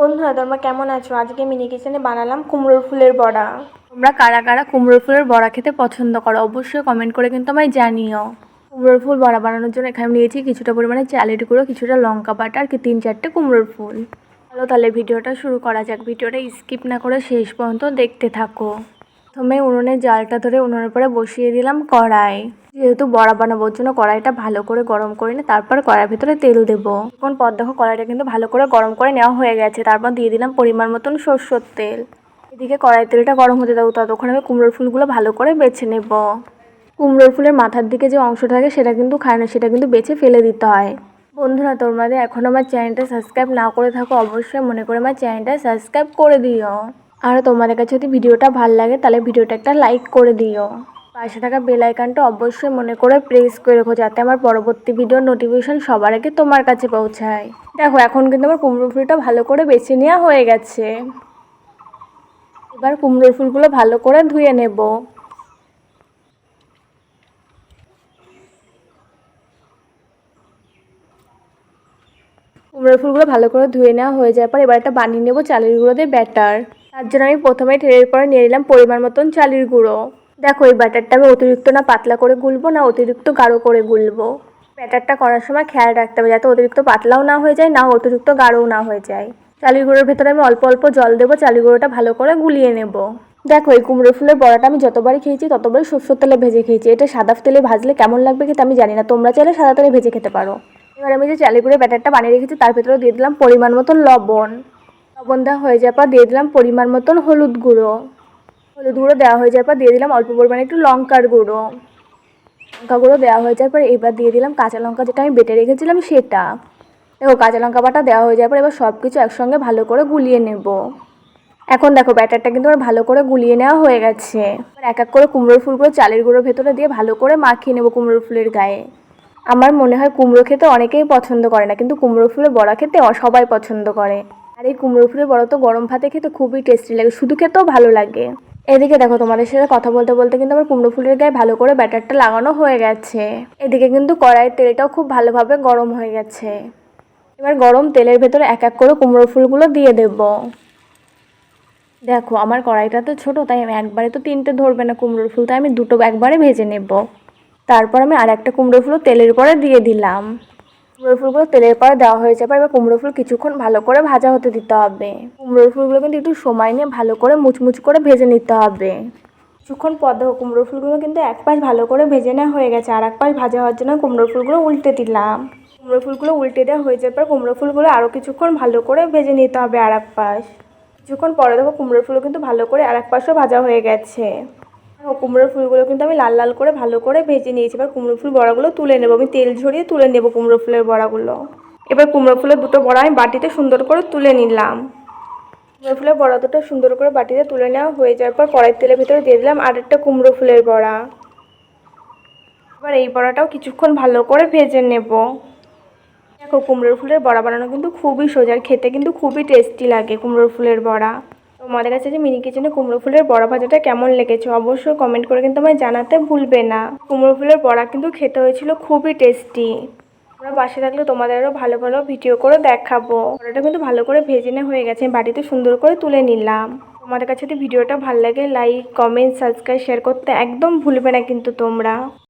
বন্ধুরা তোমরা কেমন আছো? আজকে মিনি কিচেনে বানালাম কুমড়োর ফুলের বড়া। তোমরা কারা কারা কুমড়োর ফুলের বড়া খেতে পছন্দ করো, অবশ্যই কমেন্ট করে কিন্তু আমায় জানিও। কুমড়োর ফুল বড়া বানানোর জন্য এখানে নিয়েছি কিছুটা পরিমাণে চালের গুঁড়ো, কিছুটা লঙ্কা বাটা আর কি তিন চারটে কুমড়োর ফুল। চলো তাহলে ভিডিওটা শুরু করা যাক। ভিডিওটা স্কিপ না করে শেষ পর্যন্ত দেখতে থাকো। প্রথমে উনুনে জালটা ধরে উনুনের পরে বসিয়ে দিলাম কড়াই। যেহেতু বড়া বানাবোর জন্য কড়াইটা ভালো করে গরম করে নিয়ে তারপর কড়াইয়ের ভিতরে তেল দেবো। এখন পর দেখো, কড়াইটা কিন্তু ভালো করে গরম করে নেওয়া হয়ে গেছে। তারপর দিয়ে দিলাম পরিমাণ মতন সরষের তেল। এদিকে কড়াই তেলটা গরম হতে দেবো ততক্ষণ আমি কুমড়োর ফুলগুলো ভালো করে বেছে নেব। কুমড়োর ফুলের মাথার দিকে যে অংশ থাকে, সেটা কিন্তু খায় না, সেটা কিন্তু বেছে ফেলে দিতে হয়। বন্ধুরা, তোমাদের এখন আমার চ্যানেলটা সাবস্ক্রাইব না করে থাকো, অবশ্যই মনে করে আমার চ্যানেলটা সাবস্ক্রাইব করে দিও। আর তোমাদের কাছে যদি ভিডিওটা ভালো লাগে, তাহলে ভিডিওটা একটা লাইক করে দিও। পাশে থাকা বেল আইকনটা অবশ্যই মনে করে প্রেস করে রেখো যাতে আমার পরবর্তী ভিডিওর নোটিফিকেশন সবার আগে তোমার কাছে পৌঁছায়। দেখো, এখন কিন্তু আমার কুমড়ো ফুলটা ভালো করে বেছে নেওয়া হয়ে গেছে। এবার কুমড়োর ফুলগুলো ভালো করে ধুয়ে নেব। কুমড়োর ফুলগুলো ভালো করে ধুয়ে নেওয়া হয়ে যাওয়ার পর এবার একটা বানিয়ে নেব চালের গুঁড়ো দিয়ে ব্যাটার তার জন্য আমি প্রথমে ঠেলের পরে নিয়ে নিলাম পরিমাণ মতন চালের গুঁড়ো। দেখো, এই ব্যাটারটা আমি অতিরিক্ত না পাতলা করে গুলবো না অতিরিক্ত গাঢ় করে গুলবো। ব্যাটারটা করার সময় খেয়াল রাখতে হবে যাতে অতিরিক্ত পাতলাও না হয়ে যায় না অতিরিক্ত গাঢ়ও না হয়ে যায়। চালের গুঁড়োর ভেতরে আমি অল্প অল্প জল দেবো, চালের গুঁড়োটা ভালো করে গুলিয়ে নেব। দেখো, এই কুমড়ো ফুলের বড়াটা আমি যতবারই খেয়েছি, ততবারই সরষের তেলে ভেজে খেয়েছি। এটা সাদা তেলে ভাজলে কেমন লাগবে কিন্তু আমি জানি না। তোমরা চাইলে সাদা তেলে ভেজে খেতে পারো। এবার আমি যে চালের গুঁড়োর ব্যাটারটা বানিয়ে রেখেছি, তার ভেতরে দিয়ে দিলাম পরিমাণ মতন লবণ। লবণ দেওয়া হয়ে যাওয়ার পর দিয়ে দিলাম পরিমাণ মতন হলুদ গুঁড়ো। হলুদ গুঁড়ো দেওয়া হয়ে যাওয়ার পর দিয়ে দিলাম অল্প পরিমাণে একটু লঙ্কার গুঁড়ো। লঙ্কা গুঁড়ো দেওয়া হয়ে যাওয়ার পর এবার দিয়ে দিলাম কাঁচা লঙ্কা যেটা আমি বেটে রেখেছিলাম সেটা। দেখো কাঁচা লঙ্কা বাটা দেওয়া হয়ে যাওয়ার পর এবার সব কিছু একসঙ্গে ভালো করে গুলিয়ে নেব। এখন দেখো ব্যাটারটা কিন্তু আমার ভালো করে গুলিয়ে নেওয়া হয়ে গেছে। এবার এক এক করে কুমড়োর ফুলগুলো চালের গুঁড়োর ভেতরে দিয়ে ভালো করে মাখিয়ে নেব কুমড়োর ফুলের গায়ে। আমার মনে হয় কুমড়ো খেতে অনেকেই পছন্দ করে না, কিন্তু কুমড়ো ফুলের বড়া খেতে সবাই পছন্দ করে। আর এই কুমড়ো ফুলের বড়া তো গরম ভাতে খেতে খুবই টেস্টি লাগে, শুধু খেতেও ভালো লাগে। এদিকে দেখো, তোমাদের সাথে কথা বলতে বলতে কিন্তু আমার কুমড়ো ফুলের গায়ে ভালো করে ব্যাটারটা লাগানো হয়ে গেছে। এদিকে কিন্তু কড়াইয়ের তেলটাও খুব ভালোভাবে গরম হয়ে গেছে। এবার গরম তেলের ভেতরে এক এক করে কুমড়ো ফুলগুলো দিয়ে দেব। দেখো, আমার কড়াইটা তো ছোটো, তাই আমি একবারে তো তিনটে ধরবে না কুমড়োর ফুল, তাই আমি দুটো একবারে ভেজে নেব। তারপর আমি আর একটা কুমড়ো ফুলও তেলের পরে দিয়ে দিলাম। কুমড়োর ফুলগুলো তেলের পরে দেওয়া হয়ে যাবে, এবার কুমড়ো ফুল কিছুক্ষণ ভালো করে ভাজা হতে দিতে হবে। কুমড়োর ফুলগুলো কিন্তু একটু সময় নিয়ে ভালো করে মুচমুচ করে ভেজে নিতে হবে। কিছুক্ষণ পর দেখো কুমড়োর ফুলগুলো কিন্তু এক পাশ ভালো করে ভেজে নেওয়া হয়ে গেছে, আর এক পাশ ভাজা হওয়ার জন্য কুমড়োর ফুলগুলো উল্টে দিলাম। কুমড়ো ফুলগুলো উল্টে দেওয়া হয়ে যাওয়ার পর কুমড়ো ফুলগুলো আরও কিছুক্ষণ ভালো করে ভেজে নিতে হবে আর এক পাশ। কিছুক্ষণ পরে দেখো কুমড়োর ফুলও কিন্তু ভালো করে আর এক পাশও ভাজা হয়ে গেছে। কুমড়োর ফুলগুলো কিন্তু আমি লাল লাল করে ভালো করে ভেজে নিয়েছি। এবার কুমড়ো ফুল বড়াগুলো তুলে নেব। আমি তেল ঝরিয়ে তুলে নেব কুমড়ো ফুলের বড়াগুলো। এবার কুমড়ো ফুলের দুটো বড়া আমি বাটিতে সুন্দর করে তুলে নিলাম। কুমড়ো ফুলের বড়া দুটো সুন্দর করে বাটিতে তুলে নেওয়া হয়ে যাওয়ার পর কড়াই তেলের ভিতরে দিয়ে দিলাম আরেকটা কুমড়ো ফুলের বড়া। এবার এই বড়াটাও কিছুক্ষণ ভালো করে ভেজে নেব। দেখো, কুমড়োর ফুলের বড়া বানানো কিন্তু খুবই সোজা আর খেতে কিন্তু খুবই টেস্টি লাগে কুমড়োর ফুলের বড়া। তোমাদের কাছে যে মিনি কিচেনে কুমড়ো ফুলের বড়া ভাজাটা কেমন লেগেছে অবশ্যই কমেন্ট করে কিন্তু আমায় জানাতে ভুলবে না। কুমড়ো ফুলের বড়া কিন্তু খেতে হয়েছিল খুবই টেস্টি আমরা বাসে থাকলে তোমাদের আরও ভালো ভালো ভিডিও করে দেখাবো। বড়াটা কিন্তু ভালো করে ভেজে নেওয়া হয়ে গেছে বাড়িতে সুন্দর করে তুলে নিলাম। তোমাদের কাছে যদি ভিডিওটা ভালো লাগে লাইক কমেন্ট সাবস্ক্রাইব শেয়ার করতে একদম ভুলবে না কিন্তু তোমরা।